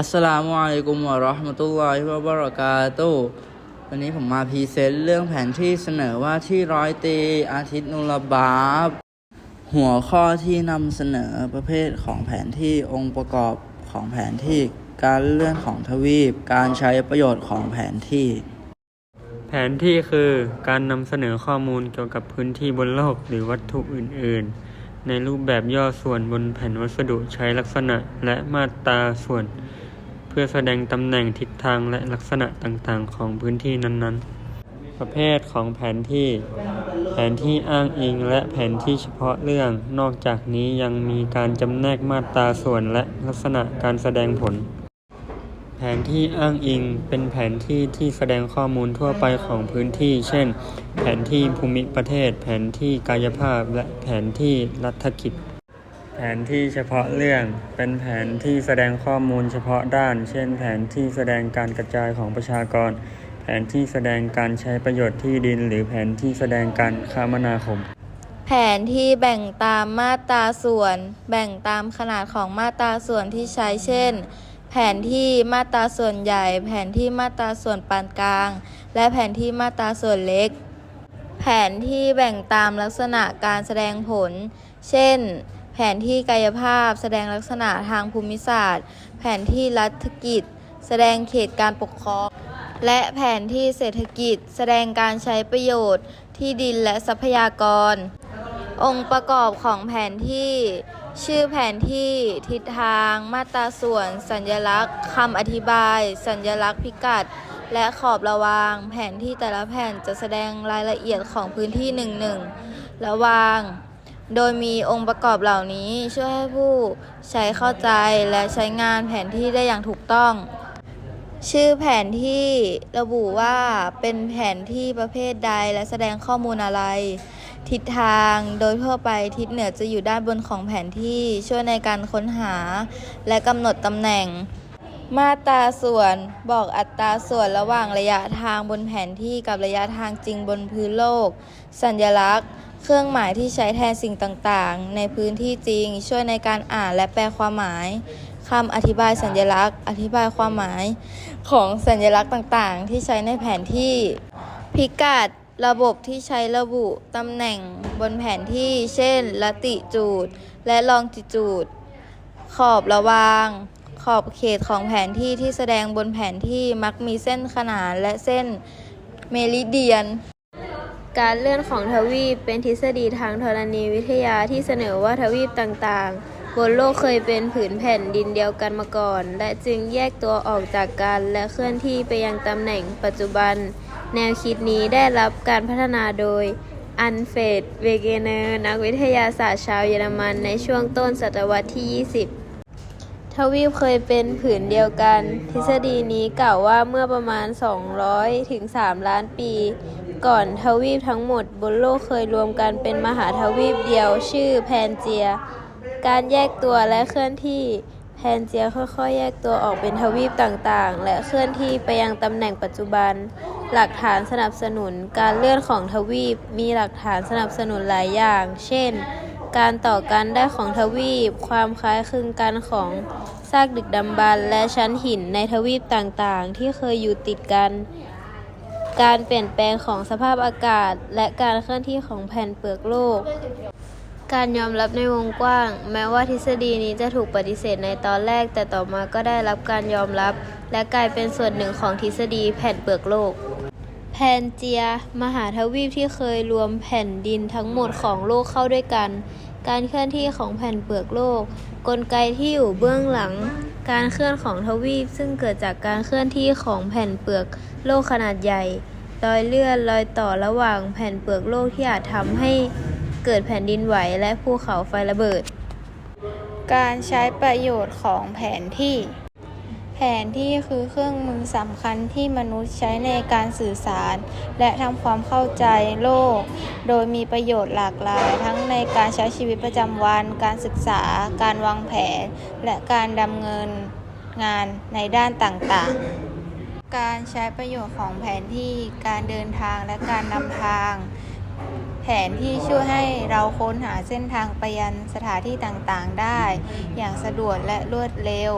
อัสสลามุอะลัยกุมวะเราะห์มะตุลลอฮิวะบะเราะกาตุวันนี้ผมมาพรีเซนต์เรื่องแผนที่เสนอว่าที่ร้อยตีอาทิตย์นุลบาบ หัวข้อที่นำเสนอประเภทของแผนที่องค์ประกอบของแผนที่ การเลื่อนของทวีป การใช้ประโยชน์ของแผนที่ แผนที่คือการนำเสนอข้อมูลเกี่ยวกับพื้นที่บนโลกหรือวัตถุอื่น ๆ ในรูปแบบย่อส่วนบนแผ่นวัสดุใช้ลักษณะและมาตราส่วน เพื่อแสดงตำแหน่งทิศทางและลักษณะต่างๆ ของพื้นที่นั้นๆ ประเภทของแผนที่ แผนที่อ้างอิงและแผนที่เฉพาะเรื่อง นอกจากนี้ยังมีการจำแนกมาตราส่วนและลักษณะการแสดงผล แผนที่อ้างอิงเป็นแผนที่ที่แสดงข้อมูลทั่วไปของพื้นที่ เช่น แผนที่ภูมิประเทศ แผนที่กายภาพ และแผนที่รัฐกิจ แผนที่เฉพาะเรื่อง เป็นแผนที่แสดงข้อมูลเฉพาะด้าน เช่น แผนที่แสดงการกระจายของประชากร แผนที่แสดงการใช้ประโยชน์ที่ดิน หรือแผนที่แสดงการคมนาคม แผนที่แบ่งตามมาตราส่วน แบ่งตามขนาดของมาตราส่วนที่ใช้ เช่น แผนที่มาตราส่วนใหญ่ แผนที่มาตราส่วนปานกลาง และแผนที่มาตราส่วนเล็ก แผนที่แบ่งตามลักษณะการแสดงผล เช่น แผนที่กายภาพ แสดงลักษณะทางภูมิศาสตร์ แผนที่รัฐกิจ แสดงเขตการปกครอง และแผนที่เศรษฐกิจ แสดงการใช้ประโยชน์ ที่ดินและทรัพยากร องค์ประกอบของแผนที่ ชื่อแผนที่ ทิศทาง มาตราส่วน สัญลักษณ์คำอธิบาย สัญลักษณ์พิกัด และขอบระวาง แผนที่แต่ละแผ่นจะแสดงรายละเอียดของพื้นที่หนึ่งหนึ่งระวาง โดยมีองค์ประกอบเหล่านี้ช่วยให้ผู้ใช้เข้าใจและใช้งานแผนที่ได้อย่างถูกต้อง ชื่อแผนที่ระบุว่าเป็นแผนที่ประเภทใดและแสดงข้อมูลอะไร ทิศทางโดยทั่วไปทิศเหนือจะอยู่ด้านบนของแผนที่ช่วยในการค้นหา และกำหนดตำแหน่ง มาตราส่วนบอกอัตราส่วนระหว่างระยะทางบนแผนที่กับระยะทางจริงบนพื้นโลก สัญลักษณ์ เครื่องหมายที่ใช้แทนสิ่งต่างๆ ในพื้นที่จริง ช่วยในการอ่านและแปลความหมายคำอธิบายสัญลักษณ์ อธิบายความหมายของสัญลักษณ์ต่างๆ ที่ใช้ในแผนที่ พิกัดระบบที่ใช้ระบุตำแหน่งบนแผนที่ เช่น ละติจูด และลองจิจูด ขอบระวาง ขอบเขตของแผนที่ที่แสดงบนแผนที่มักมีเส้นขนานและเส้นเมริเดียน การเลื่อนของทวีปเป็นทฤษฎีทางธรณีวิทยาที่เสนอว่าทวีปต่างๆ บนโลกเคยเป็นผืนแผ่นดินเดียวกันมาก่อน และจึงแยกตัวออกจากกันและเคลื่อนที่ไปยังตำแหน่งปัจจุบัน แนวคิดนี้ได้รับการพัฒนาโดยอันเฟดเวเกเนอร์นักวิทยาศาสตร์ชาวเยอรมันในช่วงต้นศตวรรษที่ 20 ทวีปเคยเป็นผืนเดียวกัน ทฤษฎีนี้กล่าวว่าเมื่อประมาณ 200 ถึง 3 ล้านปี ก่อนทวีปทั้งหมดบนโลกเคยรวมกันเป็นมหาทวีปเดียว ชื่อแพนเจีย การแยกตัวและเคลื่อนที่แพนเจียค่อยๆ แยกตัวออกเป็นทวีปต่างๆ และเคลื่อนที่ไปยังตำแหน่งปัจจุบัน หลักฐานสนับสนุนการเลื่อนของทวีปมีหลักฐานสนับสนุนหลายอย่าง เช่น การต่อกันได้ของทวีป ความคล้ายคลึงกันของซากดึกดำบรรพ์และชั้นหินในทวีปต่างๆ ที่เคยอยู่ติดกัน การเปลี่ยนแปลงของสภาพอากาศ และการเคลื่อนที่ของแผ่นเปลือกโลก การยอมรับในวงกว้าง แม้ว่าทฤษฎีนี้จะถูกปฏิเสธในตอนแรก แต่ต่อมาก็ได้รับการยอมรับ และกลายเป็นส่วนหนึ่งของทฤษฎีแผ่นเปลือกโลก พนเจีย มหาทวีปที่เคยรวมแผ่นดินทั้งหมดของโลกเข้าด้วยกัน การเคลื่อนที่ของแผ่นเปลือกโลก กลไกที่อยู่เบื้องหลัง การเคลื่อนของทวีปซึ่งเกิดจากการเคลื่อนที่ของแผ่นเปลือกโลกขนาดใหญ่ รอยเลื่อนรอยต่อระหว่างแผ่นเปลือกโลกที่อาจทำให้เกิดแผ่นดินไหวและภูเขาไฟระเบิด การใช้ประโยชน์ของแผนที่ แผนที่คือเครื่องมือสำคัญที่มนุษย์ใช้ในการสื่อสาร และทำความเข้าใจโลก โดยมีประโยชน์หลากหลาย ทั้งในการใช้ชีวิตประจำวัน การศึกษา การวางแผน และการดำเนินงานในด้านต่างๆ การใช้ประโยชน์ของแผนที่ การเดินทางและการนำทาง ผนที่ช่วยให้เราค้นหาเส้นทางไปยังสถานที่ต่างๆ ได้ อย่างสะดวกและรวดเร็ว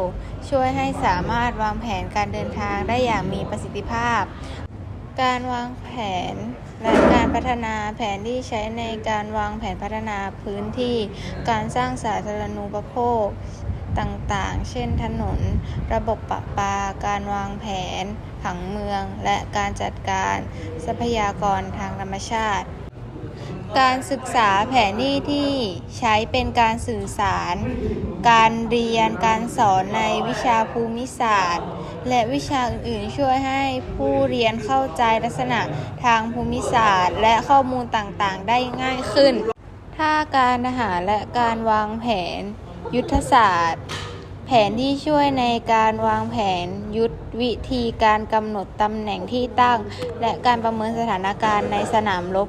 ช่วยให้สามารถวางแผนการเดินทางได้อย่างมีประสิทธิภาพ การวางแผนและการพัฒนาแผนที่ใช้ในการวางแผนพัฒนาพื้นที่ การสร้างสาธารณูปโภคต่างๆ เช่น ถนน ระบบประปา การวางแผน ผังเมือง และการจัดการทรัพยากรทางธรรมชาติ การศึกษาแผนที่ที่ใช้เป็นการสื่อสาร การเรียนการสอนในวิชาภูมิศาสตร์ และวิชาอื่นๆช่วยให้ผู้เรียนเข้าใจลักษณะทางภูมิศาสตร์ และข้อมูลต่างๆ ได้ง่ายขึ้น ถ้าการทหารและการวางแผน ยุทธศาสตร์ แผนที่ช่วยในการวางแผนยุทธวิธีการกำหนดตำแหน่งที่ตั้ง และการประเมินสถานการณ์ในสนามรบ